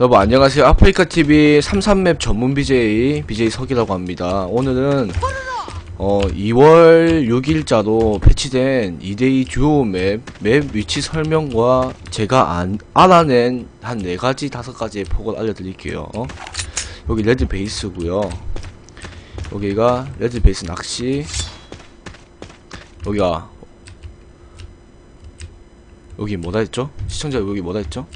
여러분 안녕하세요 아프리카TV 33맵 전문 BJ BJ 석이라고 합니다 오늘은 어 2월 6일자로 패치된 2대2 듀오 맵, 맵 위치 설명과 제가 안, 알아낸 한 4가지 5가지의 폭을 알려드릴게요 어? 여기 레드 베이스고요 여기가 레드 베이스 낚시 여기가 여기 뭐다 했죠? 시청자 여기 뭐다 했죠?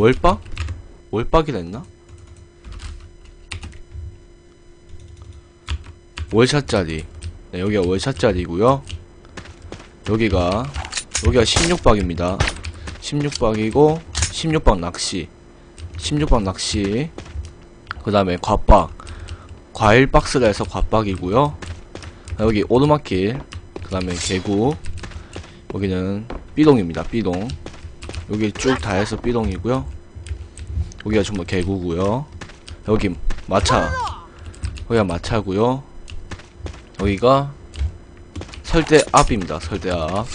월박? 월박이라 했나? 월샷짜리. 네, 여기가 월샷짜리고요. 여기가 여기가 16박입니다. 16박이고 16박 낚시. 16박 낚시. 그 다음에 과박. 과일 박스라 해서 과박이고요. 여기 오르막길. 그 다음에 개구 여기는 삐동입니다 삐동 여기 쭉 다 해서 삐동이고요. 여기가 전부 개구고요. 여기 마차. 여기가 마차고요. 여기가 설대 앞입니다. 설대 앞그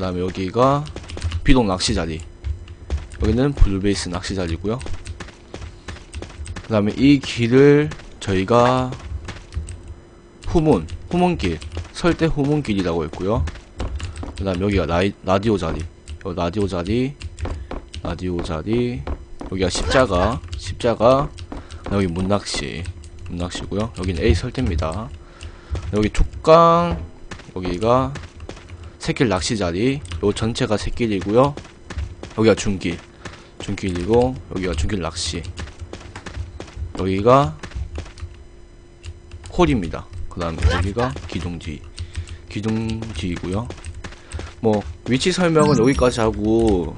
다음에 여기가 비동 낚시 자리. 여기는 블루베이스 낚시 자리고요. 그 다음에 이 길을 저희가 후문 후문길 설대 후문길이라고 했고요. 그 다음 여기가 라이, 라디오 자리 요 라디오 자리 라디오 자리. 여기가 십자가 십자가. 여기 문낚시 문낚시고요. 여기는 A 설대입니다. 여기 촉강 여기가 새길 낚시 자리. 요 전체가 새길이고요. 여기가 중길 중길이고 여기가 중길 낚시. 여기가 홀입니다. 그 다음에 여기가 기둥지 기둥지이고요. 뭐 위치 설명은 여기까지 하고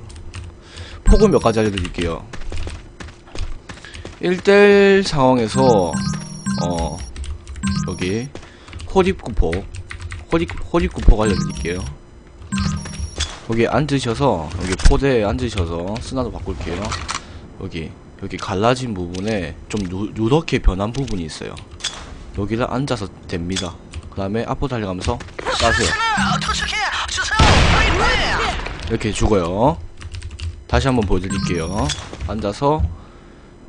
폭은 몇 가지 알려드릴게요. 1대1 상황에서 어 여기 호립구폭 호립, 호립구폭 알려드릴게요. 여기 앉으셔서 여기 포대에 앉으셔서 스나도 바꿀게요. 여기 여기 갈라진 부분에 좀 누, 누렇게 변한 부분이 있어요. 여기를 앉아서 됩니다. 그 다음에 앞으로 달려가면서 까세요 이렇게 죽어요. 다시 한번 보여드릴게요. 앉아서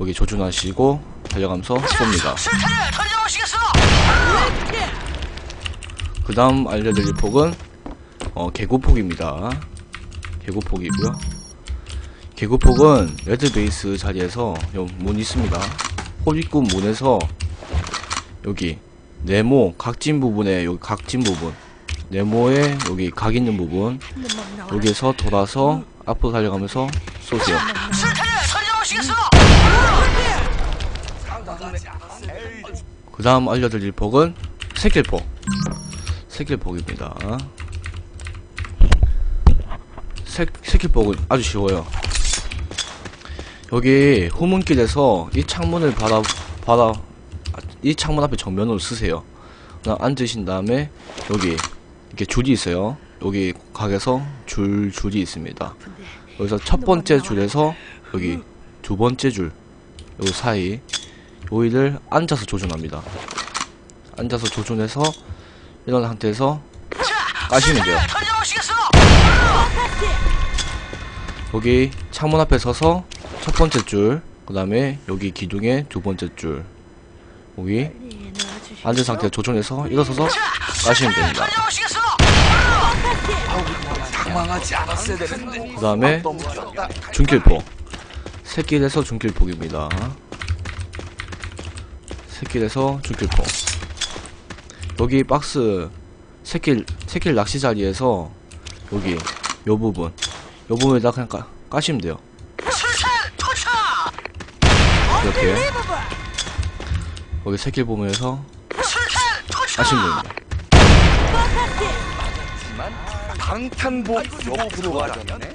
여기 조준하시고 달려가면서 쏩니다. 그 다음 알려드릴 폭은 어, 개구폭입니다. 개구폭이고요. 개구폭은 레드베이스 자리에서 요문 있습니다. 홀입구 문에서 여기 네모 각진 부분에 여기 각진 부분 네모에 여기 각 있는 부분 여기에서 돌아서 앞으로 달려가면서 쏘세요. 그 다음 알려드릴 폭은 새길폭. 새길폭입니다. 새, 새길폭은 아주 쉬워요. 여기 후문길에서 이 창문을 바라 바라 이 창문 앞에 정면으로 쓰세요. 앉으신 다음에 여기 이렇게 줄이 있어요. 여기 각에서 줄 줄이 있습니다. 여기서 첫 번째 줄에서 여기 두 번째 줄요 사이 여기를 앉아서 조준합니다. 앉아서 조준해서 이런 상태에서 까시면 돼요. 여기 창문 앞에 서서 첫 번째 줄, 그 다음에 여기 기둥의 두 번째 줄, 여기 앉은 상태 조준해서 일어서서 까시면 됩니다. 당황하지 않았어야 되는데. 그 다음에 중길폭, 새길에서 중길폭입니다. 새길에서 중길폭. 여기 박스 새길 새길 낚시 자리에서 여기 요 부분, 요 부분에다 그냥 까, 까시면 돼요. 이렇게 여기 새길 보면서 하시면 됩니다. 방탄복 옆으로 가자네.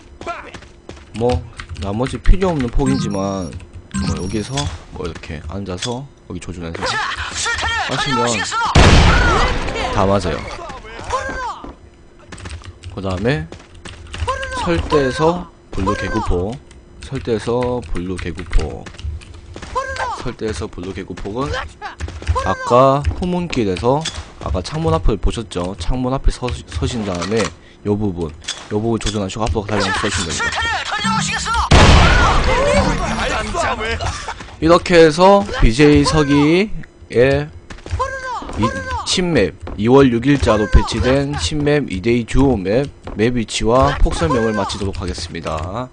뭐 나머지 필요 없는 폭이지만 뭐 여기서 뭐 이렇게 앉아서 여기 조준해서 하시면 다 맞아요. 그 다음에 설대에서 블루 개구포, 설대에서 블루 개구포, 설대에서 블루 개구폭은 아까 후문길에서 아까 창문 앞을 보셨죠? 창문 앞에 서, 서신 다음에 요 부분 요 부분 조정하시고 앞으로 달려서 서시면 됩니다 이렇게 해서 BJ 서기의 이, 신맵 2월 6일자로 배치된 신맵 2데이 듀오 맵, 맵 위치와 폭 설명을 마치도록 하겠습니다.